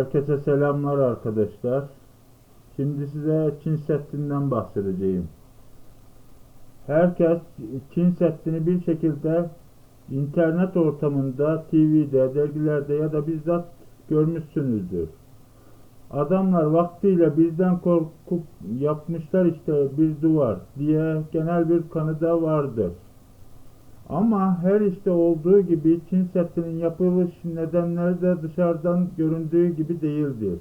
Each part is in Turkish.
Herkese selamlar arkadaşlar. Şimdi size Çin Seddi'nden bahsedeceğim. Herkes Çin Seddi'ni bir şekilde internet ortamında, TV'de, dergilerde ya da bizzat görmüşsünüzdür. Adamlar vaktiyle bizden korkup yapmışlar işte bir duvar diye genel bir kanı da vardır. Ama her işte olduğu gibi Çin Seddi'nin yapılış nedenleri de dışarıdan göründüğü gibi değildir.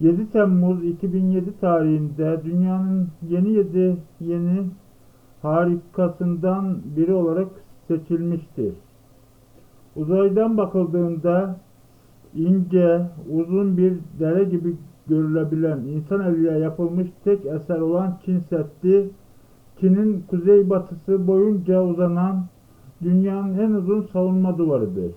7 Temmuz 2007 tarihinde dünyanın yeni 7 yeni harikasından biri olarak seçilmiştir. Uzaydan bakıldığında ince, uzun bir dere gibi görülebilen insan eliyle yapılmış tek eser olan Çin Seddi Çin'in kuzeybatısı boyunca uzanan dünyanın en uzun savunma duvarıdır.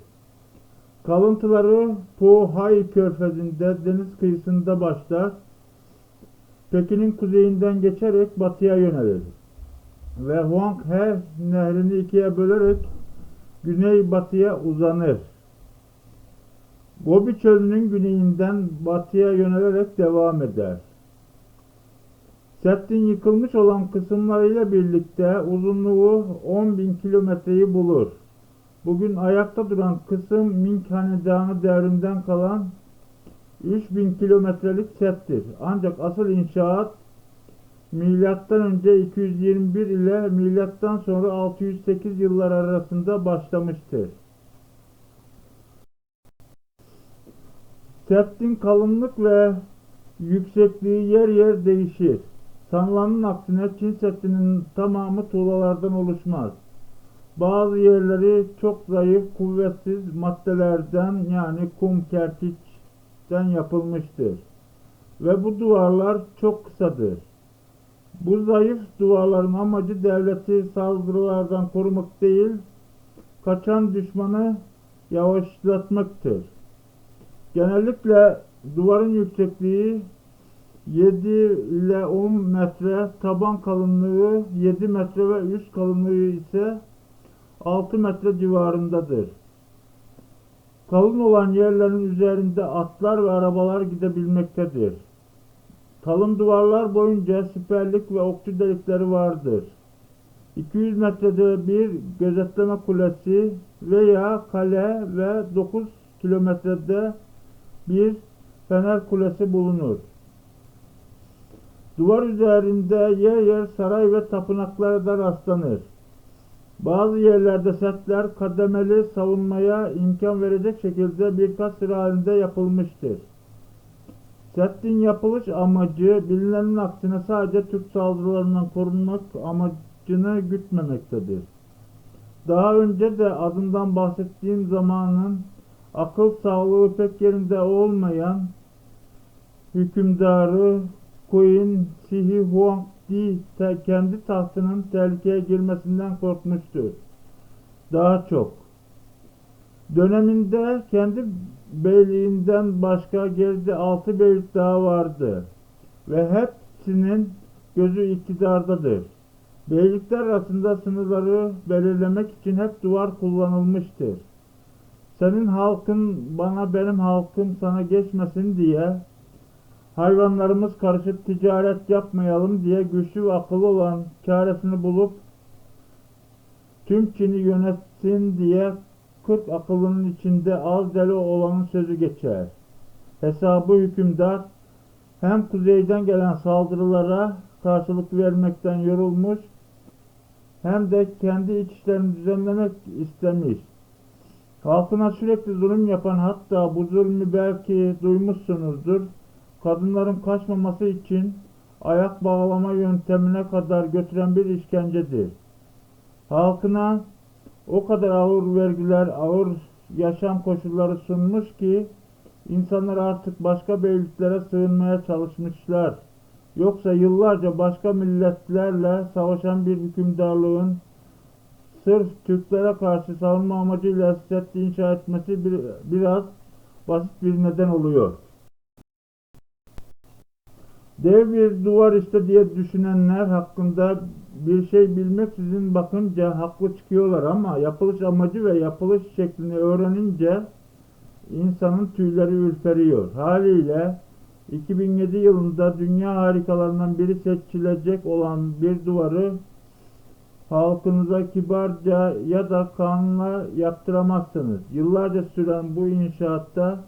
Kalıntıları Po-Hai körfezinde deniz kıyısında başlar, Pekin'in kuzeyinden geçerek batıya yönelir ve Huanghe nehrini ikiye bölerek güney-batıya uzanır. Gobi çölünün güneyinden batıya yönelerek devam eder. Seddin yıkılmış olan kısımlarıyla birlikte uzunluğu 10.000 kilometreyi bulur. Bugün ayakta duran kısım Ming Hanedanı devrinden kalan 3000 kilometrelik settir. Ancak asıl inşaat milattan önce 221 ile milattan sonra 608 yıllar arasında başlamıştır. Seddin kalınlık ve yüksekliği yer yer değişir. Sanılanın aksine Çin Seddi'nin tamamı tuğlalardan oluşmaz. Bazı yerleri çok zayıf, kuvvetsiz maddelerden yani kum, kerpiçten yapılmıştır. Ve bu duvarlar çok kısadır. Bu zayıf duvarların amacı devleti saldırılardan korumak değil, kaçan düşmanı yavaşlatmaktır. Genellikle duvarın yüksekliği 7 ile 10 metre, taban kalınlığı 7 metre ve üst kalınlığı ise 6 metre civarındadır. Kalın olan yerlerin üzerinde atlar ve arabalar gidebilmektedir. Kalın duvarlar boyunca siperlik ve okçu delikleri vardır. 200 metrede bir gözetleme kulesi veya kale ve 9 kilometrede bir fener kulesi bulunur. Duvar üzerinde yer yer saray ve tapınaklara da rastlanır. Bazı yerlerde setler kademeli savunmaya imkan verecek şekilde birkaç sıra halinde yapılmıştır. Seddin yapılış amacı bilinenin aksine sadece Türk saldırılarından korunmak amacını gütmemektedir. Daha önce de adından bahsettiğim zamanın akıl sağlığı pek yerinde olmayan hükümdarı Queen Sihi Huang Di kendi tahtının tehlikeye girmesinden korkmuştur. Daha çok. Döneminde kendi beyliğinden başka geride altı beylik daha vardı. Ve hepsinin gözü iktidardadır. Beylikler arasında sınırları belirlemek için hep duvar kullanılmıştır. Senin halkın bana benim halkım sana geçmesin diye hayvanlarımız karışıp ticaret yapmayalım diye güçlü ve akıllı olan çaresini bulup tüm Çin'i yönetsin diye 40 akıllının içinde az deli olanın sözü geçer. Hesabı hükümdar hem kuzeyden gelen saldırılara karşılık vermekten yorulmuş hem de kendi iç işlerini düzenlemek istemiş. Halkına sürekli zulüm yapan hatta bu zulmü belki duymuşsunuzdur kadınların kaçmaması için ayak bağlama yöntemine kadar götüren bir işkencedir. Halkına o kadar ağır vergiler, ağır yaşam koşulları sunmuş ki insanlar artık başka beyliklere sığınmaya çalışmışlar. Yoksa yıllarca başka milletlerle savaşan bir hükümdarlığın sırf Türklere karşı savunma amacıyla set inşa etmesi bir, biraz basit bir neden oluyor. Dev bir duvar işte diye düşünenler hakkında bir şey bilmeksizin bakınca haklı çıkıyorlar ama yapılış amacı ve yapılış şeklini öğrenince insanın tüyleri ürperiyor. Haliyle 2007 yılında dünya harikalarından biri seçilecek olan bir duvarı halkınıza kibarca ya da kanunla yaptıramazsınız. Yıllarca süren bu inşaatta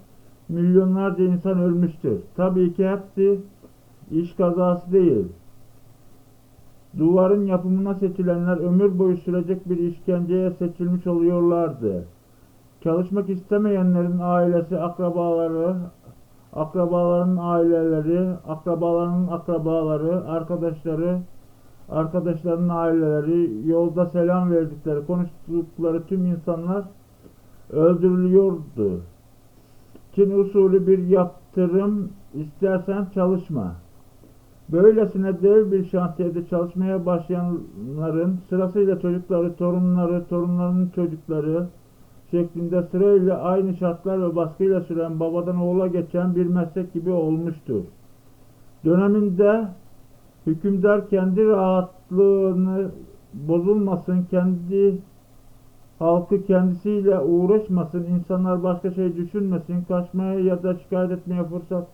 milyonlarca insan ölmüştür. Tabii ki hepsi iş kazası değil. Duvarın yapımına seçilenler ömür boyu sürecek bir işkenceye seçilmiş oluyorlardı. Çalışmak istemeyenlerin ailesi, akrabaları, akrabaların aileleri, akrabaların akrabaları, arkadaşları, arkadaşlarının aileleri, yolda selam verdikleri, konuştukları tüm insanlar öldürülüyordu. Çin usulü bir yaptırım istersen çalışma. Böylesine dev bir şantiyede çalışmaya başlayanların sırasıyla çocukları, torunları, torunlarının çocukları şeklinde sırayla aynı şartlar ve baskıyla süren babadan oğula geçen bir meslek gibi olmuştur. Döneminde hükümdar kendi rahatlığını bozulmasın, kendi halkı kendisiyle uğraşmasın, insanlar başka şey düşünmesin, kaçmaya ya da şikayet etmeye fırsat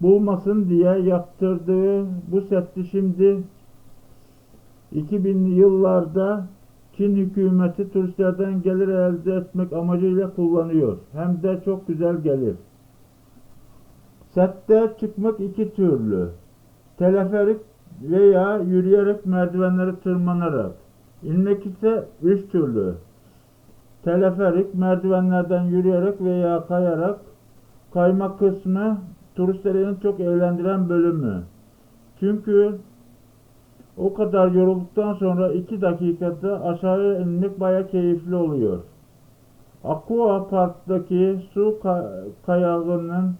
bulmasın diye yaptırdığı bu setti şimdi 2000'li yıllarda Çin hükümeti turistlerden gelir elde etmek amacıyla kullanıyor. Hem de çok güzel gelir. Sette çıkmak iki türlü. Teleferik veya yürüyerek merdivenleri tırmanarak. İnmek ise üç türlü. Teleferik merdivenlerden yürüyerek veya kayarak. Kayma kısmı turistleri çok eğlendiren bölümü. Çünkü o kadar yorulduktan sonra 2 dakikada aşağıya inmek baya keyifli oluyor. Aqua Park'taki su ka- kayağının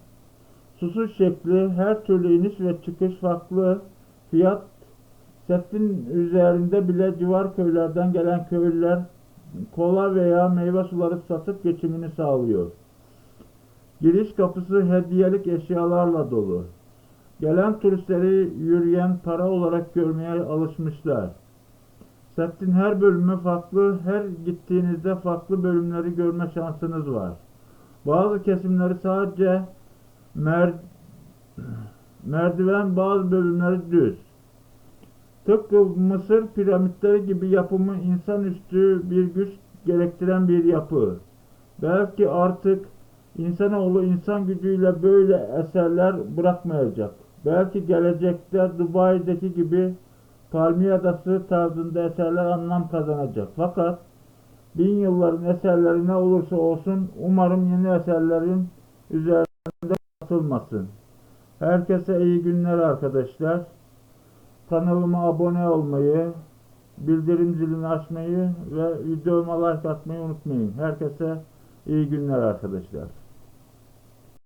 susuz şekli, her türlü iniş ve çıkış farklı fiyat setin üzerinde bile civar köylerden gelen köylüler kola veya meyve suları satıp geçimini sağlıyor. Giriş kapısı hediyelik eşyalarla dolu. Gelen turistleri yürüyen para olarak görmeye alışmışlar. Settin her bölümü farklı, her gittiğinizde farklı bölümleri görme şansınız var. Bazı kesimleri sadece mer merdiven, bazı bölümleri düz. Tıpkı Mısır piramitleri gibi yapımı insanüstü bir güç gerektiren bir yapı. Belki artık insanoğlu insan gücüyle böyle eserler bırakmayacak. Belki gelecekte Dubai'deki gibi Palmiye Adası tarzında eserler anlam kazanacak. Fakat bin yılların eserleri ne olursa olsun umarım yeni eserlerin üzerinde atılmasın. Herkese iyi günler arkadaşlar. Kanalıma abone olmayı, bildirim zilini açmayı ve videoma like atmayı unutmayın. Herkese iyi günler arkadaşlar.